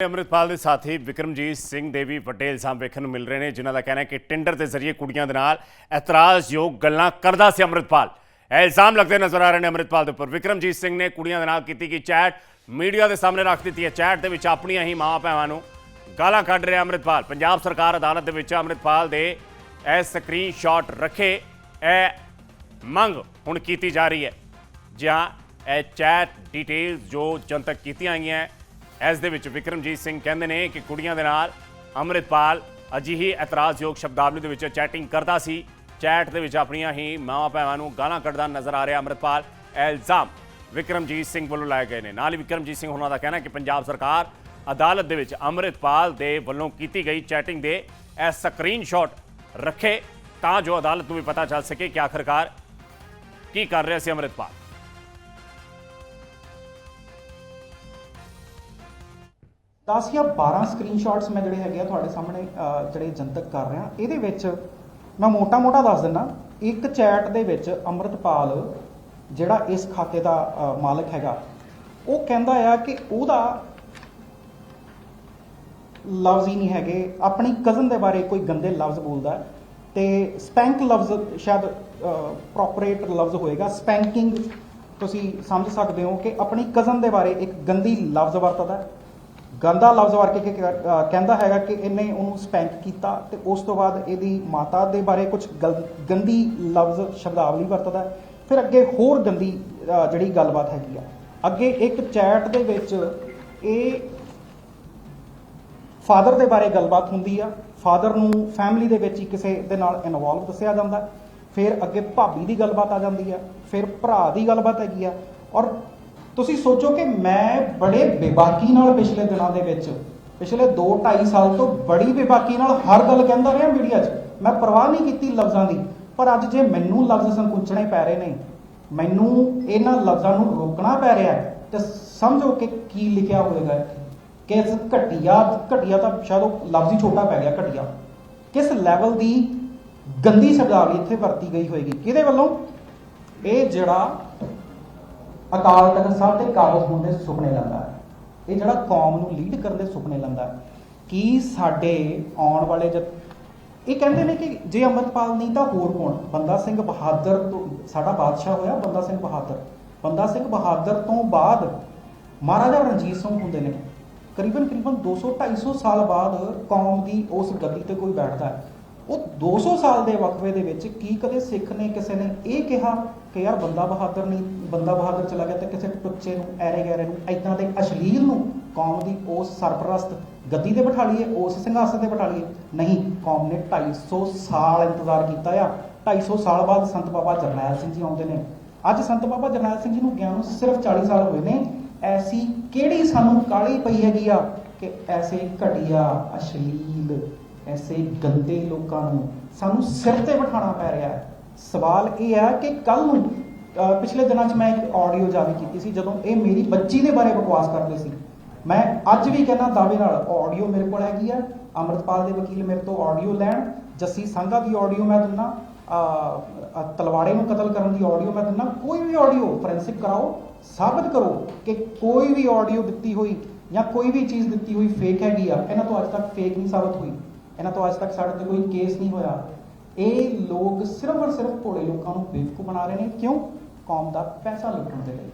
ਅੰਮ੍ਰਿਤਪਾਲ ਦੇ ਸਾਥੀ ਵਿਕਰਮਜੀਤ ਸਿੰਘ ਦੇ ਵੀ ਵੱਡੇ ਇਲਜ਼ਾਮ ਵੇਖਣ ਨੂੰ ਮਿਲ ਰਹੇ ਨੇ, ਜਿਨ੍ਹਾਂ ਦਾ ਕਹਿਣਾ ਹੈ ਕਿ ਟਿੰਡਰ ਦੇ ਜ਼ਰੀਏ ਕੁੜੀਆਂ ਦੇ ਨਾਲ ਇਤਰਾਜ਼ਯੋਗ ਗੱਲਾਂ ਕਰਦਾ ਸੀ ਅੰਮ੍ਰਿਤਪਾਲ। ਇਹ ਇਲਜ਼ਾਮ ਲੱਗਦੇ ਨਜ਼ਰ ਆ ਰਹੇ ਨੇ ਅੰਮ੍ਰਿਤਪਾਲ ਦੇ ਉੱਪਰ। ਵਿਕਰਮਜੀਤ ਸਿੰਘ ਨੇ ਕੁੜੀਆਂ ਦੇ ਨਾਲ ਕੀਤੀ ਗਈ ਚੈਟ ਮੀਡੀਆ ਦੇ ਸਾਹਮਣੇ ਰੱਖ ਦਿੱਤੀ ਹੈ ਚੈਟ ਦੇ ਵਿੱਚ ਆਪਣੀਆਂ ਹੀ ਮਾਂ ਭੈਣਾਂ ਨੂੰ ਗਾਲਾਂ ਕੱਢ ਰਿਹਾ ਅੰਮ੍ਰਿਤਪਾਲ। ਪੰਜਾਬ ਸਰਕਾਰ ਅਦਾਲਤ ਦੇ ਵਿੱਚ ਅੰਮ੍ਰਿਤਪਾਲ ਦੇ ਇਹ ਸਕਰੀਨਸ਼ਾਟ ਰੱਖੇ, ਇਹ ਮੰਗ ਹੁਣ ਕੀਤੀ ਜਾ ਰਹੀ ਹੈ। ਜਾਂ ਇਹ ਚੈਟ ਡਿਟੇਲਸ ਜੋ ਜਨਤਕ ਕੀਤੀਆਂ ਗਈਆਂ ਇਸ ਦੇ ਵਿੱਚ ਵਿਕਰਮਜੀਤ ਸਿੰਘ ਕਹਿੰਦੇ ਨੇ ਕਿ ਕੁੜੀਆਂ ਦੇ ਨਾਲ ਅੰਮ੍ਰਿਤਪਾਲ ਅਜਿਹੀ ਇਤਰਾਜ਼ਯੋਗ ਸ਼ਬਦਾਵਲੀ ਦੇ ਵਿੱਚ ਚੈਟਿੰਗ ਕਰਦਾ ਸੀ। ਚੈਟ ਦੇ ਵਿੱਚ ਆਪਣੀਆਂ ਹੀ ਮਾਵਾਂ ਭੈਣਾਂ ਨੂੰ ਗਾਲਾਂ ਕੱਢਦਾ ਨਜ਼ਰ ਆ ਰਿਹਾ ਅੰਮ੍ਰਿਤਪਾਲ। ਇਲਜ਼ਾਮ ਵਿਕਰਮਜੀਤ ਸਿੰਘ ਵੱਲੋਂ ਲਾਏ ਗਏ ਨੇ। ਨਾਲ ਹੀ ਵਿਕਰਮਜੀਤ ਸਿੰਘ ਉਹਨਾਂ ਦਾ ਕਹਿਣਾ ਹੈ ਕਿ ਪੰਜਾਬ ਸਰਕਾਰ ਅਦਾਲਤ ਦੇ ਵਿੱਚ ਅੰਮ੍ਰਿਤਪਾਲ ਦੇ ਵੱਲੋਂ ਕੀਤੀ ਗਈ ਚੈਟਿੰਗ ਦੇ ਇਹ ਸਕਰੀਨਸ਼ਾਟ ਰੱਖੇ ਤਾਂ ਜੋ ਅਦਾਲਤ ਨੂੰ ਵੀ ਪਤਾ ਚੱਲ ਸਕੇ ਕਿ ਆਖਰਕਾਰ ਕੀ ਕਰ ਰਿਹਾ ਸੀ ਅੰਮ੍ਰਿਤਪਾਲ। 10 ਜਾਂ 12 ਸਕਰੀਨਸ਼ਾਟਸ ਮੈਂ ਜਿਹੜੇ ਹੈਗੇ ਆ ਤੁਹਾਡੇ ਸਾਹਮਣੇ ਜਿਹੜੇ ਜਨਤਕ ਕਰ ਰਿਹਾ, ਇਹਦੇ ਵਿੱਚ ਮੈਂ ਮੋਟਾ-ਮੋਟਾ ਦੱਸ ਦਿੰਦਾ, ਇੱਕ ਚੈਟ ਦੇ ਵਿੱਚ ਅੰਮ੍ਰਿਤਪਾਲ, ਜਿਹੜਾ ਇਸ ਖਾਤੇ ਦਾ ਮਾਲਕ ਹੈਗਾ, ਉਹ ਕਹਿੰਦਾ ਆ ਕਿ ਉਹਦਾ ਲਫ਼ਜ਼ ਹੀ ਨਹੀਂ ਹੈਗੇ, ਆਪਣੀ ਕਜ਼ਨ ਦੇ ਬਾਰੇ ਕੋਈ ਗੰਦੇ ਲਫ਼ਜ਼ ਬੋਲਦਾ ਹੈ, ਤੇ ਸਪੈਂਕ ਲਫ਼ਜ਼ ਸ਼ਾਇਦ ਪ੍ਰੋਪਰੇਟ ਲਫ਼ਜ਼ ਹੋਏਗਾ ਸਪੈਂਕਿੰਗ ਤੁਸੀਂ ਸਮਝ ਸਕਦੇ ਹੋ ਕਿ ਆਪਣੀ ਕਜ਼ਨ ਦੇ ਬਾਰੇ ਇੱਕ ਗੰਦੀ ਲਫ਼ਜ਼ ਵਰਤਦਾ ਗੰਦਾ ਲਫ਼ਜ਼ ਵਰਤ ਕੇ ਕਹਿੰਦਾ ਹੈਗਾ ਕਿ ਇਹਨੇ ਉਹਨੂੰ ਸਪੈਂਕ ਕੀਤਾ ਤੇ ਉਸ ਤੋਂ ਬਾਅਦ ਇਹਦੀ ਮਾਤਾ ਦੇ ਬਾਰੇ ਕੁਝ ਗੰਦੀ ਲਫ਼ਜ਼, ਸ਼ਬਦਾਵਲੀ ਵਰਤਦਾ ਫਿਰ ਅੱਗੇ ਹੋਰ ਗੰਦੀ ਜਿਹੜੀ ਗੱਲਬਾਤ ਹੈਗੀ ਆ। ਅੱਗੇ ਇੱਕ ਚੈਟ ਦੇ ਵਿੱਚ ਇਹ ਫਾਦਰ ਦੇ ਬਾਰੇ ਗੱਲਬਾਤ ਹੁੰਦੀ ਆ। ਫਾਦਰ ਨੂੰ ਫੈਮਿਲੀ ਦੇ ਵਿੱਚ ਹੀ ਕਿਸੇ ਦੇ ਨਾਲ ਇਨਵੋਲਵ ਦੱਸਿਆ ਜਾਂਦਾ। ਫਿਰ ਅੱਗੇ ਭਾਬੀ ਦੀ ਗੱਲਬਾਤ ਆ ਜਾਂਦੀ ਆ। ਫਿਰ ਭਰਾ ਦੀ ਗੱਲਬਾਤ ਹੈਗੀ ਆ। ਔਰ ਤੁਸੀਂ ਸੋਚੋ ਕਿ ਮੈਂ ਬੜੇ ਬੇਬਾਕੀ ਨਾਲ ਪਿਛਲੇ ਦਿਨਾਂ ਦੇ ਵਿੱਚ, ਪਿਛਲੇ 2-2.5 ਸਾਲ ਤੋਂ ਬੜੀ ਬੇਬਾਕੀ ਨਾਲ ਹਰ ਗੱਲ ਕਹਿੰਦਾ ਰਿਹਾ ਮੀਡੀਆ 'ਚ। ਮੈਂ ਪਰਵਾਹ ਨਹੀਂ ਕੀਤੀ ਲਫ਼ਜ਼ਾਂ ਦੀ, ਪਰ ਅੱਜ ਜੇ ਮੈਨੂੰ ਲਫ਼ਜ਼ ਸੰਕੁਚਣੇ ਪੈ ਰਹੇ ਨੇ, ਮੈਨੂੰ ਇਹਨਾਂ ਲਫ਼ਜ਼ਾਂ ਨੂੰ ਰੋਕਣਾ ਪੈ ਰਿਹਾ ਹੈ, ਤੇ ਸਮਝੋ ਕਿ ਕੀ ਲਿਖਿਆ ਹੋਵੇਗਾ ਇੱਥੇ। ਕਿਸ ਘਟੀਆ ਘਟੀਆ ਤਾਂ ਸ਼ਾਇਦ ਉਹ ਲਫ਼ਜ਼ ਹੀ ਛੋਟਾ ਪੈ ਗਿਆ, ਘਟੀਆ। ਕਿਸ ਲੈਵਲ ਦੀ ਗੰਦੀ ਸ਼ਬਦਾਵਲੀ ਇੱਥੇ ਵਰਤੀ ਗਈ ਹੋਏਗੀ? ਕਿਹਦੇ ਵੱਲੋਂ? ਇਹ ਜਿਹੜਾ ਅਕਾਲ ਤਖਤ ਸਾਹਿਬ ਦੇ ਕਾਬਜ਼ ਹੋਣ ਦੇ ਸੁਪਨੇ ਲੈਂਦਾ ਹੈ। ਇਹ ਜਿਹੜਾ ਕੌਮ ਨੂੰ ਲੀਡ ਕਰਨ ਦੇ ਸੁਪਨੇ ਲੈਂਦਾ ਹੈ। ਕੀ ਸਾਡੇ ਆਉਣ ਵਾਲੇ ਜਦ ਇਹ ਕਹਿੰਦੇ ਨੇ ਕਿ ਜੇ ਅੰਮ੍ਰਿਤਪਾਲ ਨਹੀਂ ਤਾਂ ਹੋਰ ਕੌਣ? ਬੰਦਾ ਸਿੰਘ ਬਹਾਦਰ ਤੋਂ ਸਾਡਾ ਬਾਦਸ਼ਾਹ ਹੋਇਆ ਬੰਦਾ ਸਿੰਘ ਬਹਾਦਰ। ਬੰਦਾ ਸਿੰਘ ਬਹਾਦਰ ਤੋਂ ਬਾਅਦ ਮਹਾਰਾਜਾ ਰਣਜੀਤ ਸਿੰਘ ਹੁੰਦੇ ਨੇ। ਕਰੀਬਨ ਕਰੀਬਨ 200 250 ਸਾਲ ਬਾਅਦ ਕੌਮ ਦੀ ਉਸ ਗੱਦੀ ਤੇ ਕੋਈ ਬੈਠਦਾ ਹੈ। ਉਹ 200 ਸਾਲ ਦੇ ਵਕਫੇ ਦੇ ਵਿੱਚ ਕੀ ਕਦੇ ਸਿੱਖ ਨੇ, ਕਿਸੇ ਨੇ ਇਹ ਕਿਹਾ ਕਿ ਯਾਰ ਬੰਦਾ ਬਹਾਦਰ ਨਹੀਂ, ਬੰਦਾ ਬਹਾਦਰ ਚਲਾ ਗਿਆ ਤੇ ਕਿਸੇ ਟੁੱਚੇ ਨੂੰ, ਐਰੇ ਗੈਰੇ ਨੂੰ ਐਦਾਂ ਦੇ ਅਸ਼ਲੀਲ ਨੂੰ ਕੌਮ ਦੀ ਉਸ ਸਰਪ੍ਰਸਤ ਗੱਦੀ ਤੇ ਬਿਠਾ ਲਈਏ, ਉਸ ਸਿੰਘਾਸਨ ਤੇ ਬਿਠਾ ਲਈਏ। ਨਹੀਂ, ਕੌਮ ਨੇ 250 ਸਾਲ ਇੰਤਜ਼ਾਰ ਕੀਤਾ ਆ। 250 ਸਾਲ ਬਾਅਦ ਸੰਤ ਬਾਬਾ ਜਰਨੈਲ ਸਿੰਘ ਜੀ ਆਉਂਦੇ ਨੇ। ਅੱਜ ਸੰਤ ਬਾਬਾ ਜਰਨੈਲ ਸਿੰਘ ਜੀ ਨੂੰ ਗਿਆਨ ਨੂੰ ਸਿਰਫ 40 ਸਾਲ ਹੋਏ ਨੇ। ਐਸੀ ਕਿਹੜੀ ਸਾਨੂੰ ਕਾਲੀ ਪਈ ਹੈਗੀ ਆ ਕਿ ਐਸੇ ਘਟੀਆ, ਅਸ਼ਲੀਲ ਐਸੇ ਗੰਦੇ ਲੋਕਾਂ ਨੂੰ ਸਾਨੂੰ ਸਿਰ ਤੇ ਬਿਠਾਉਣਾ ਪੈ ਰਿਹਾ ਹੈ। ਸਵਾਲ ਇਹ ਹੈ ਕਿ ਕੱਲ ਨੂੰ ਪਿਛਲੇ ਦਿਨਾਂ 'ਚ ਮੈਂ ਇੱਕ ਆਡੀਓ ਜਾਰੀ ਕੀਤੀ ਸੀ ਜਦੋਂ ਇਹ ਮੇਰੀ ਬੱਚੀ ਦੇ ਬਾਰੇ ਬਕਵਾਸ ਕਰਦੇ ਸੀ। ਮੈਂ ਅੱਜ ਵੀ ਕਹਿੰਦਾ ਦਾਅਵੇ ਨਾਲ ਆਡੀਓ ਮੇਰੇ ਕੋਲ ਹੈਗੀ ਆ। ਅਮਰਤਪਾਲ ਦੇ ਵਕੀਲ ਮੇਰੇ ਤੋਂ ਆਡੀਓ ਲੈਣ, ਜੱਸੀ ਸੰਘਾ ਦੀ ਆਡੀਓ ਮੈਂ ਦਿੰਦਾ ਤਲਵਾੜੇ ਨੂੰ ਕਤਲ ਕਰਨ ਦੀ ਆਡੀਓ ਮੈਂ ਦਿੰਦਾ। ਕੋਈ ਵੀ ਆਡੀਓ ਫੋਰੈਂਸਿਕ ਕਰਾਓ, ਸਾਬਤ ਕਰੋ ਕਿ ਕੋਈ ਵੀ ਆਡੀਓ ਦਿੱਤੀ ਹੋਈ ਜਾਂ ਕੋਈ ਵੀ ਚੀਜ਼ ਦਿੱਤੀ ਹੋਈ ਫੇਕ ਹੈਗੀ ਆ। ਇਹਨਾਂ ਤੋਂ ਅੱਜ ਤੱਕ ਫੇਕ ਨਹੀਂ ਸਾਬਤ ਹੋਈ। ਇਹਨਾਂ ਤੋਂ ਅੱਜ ਤੱਕ ਸਾਡੇ ਤੇ ਕੋਈ ਕੇਸ ਨਹੀਂ ਹੋਇਆ। ਇਹ ਲੋਕ ਸਿਰਫ ਔਰ ਸਿਰਫ ਭੋਲੇ ਲੋਕਾਂ ਨੂੰ ਬੇਵਕੂਫ ਬਣਾ ਰਹੇ ਨੇ। ਕਿਉਂ? ਕੌਮ ਦਾ ਪੈਸਾ ਲੁੱਟਣ ਦੇ ਲਈ।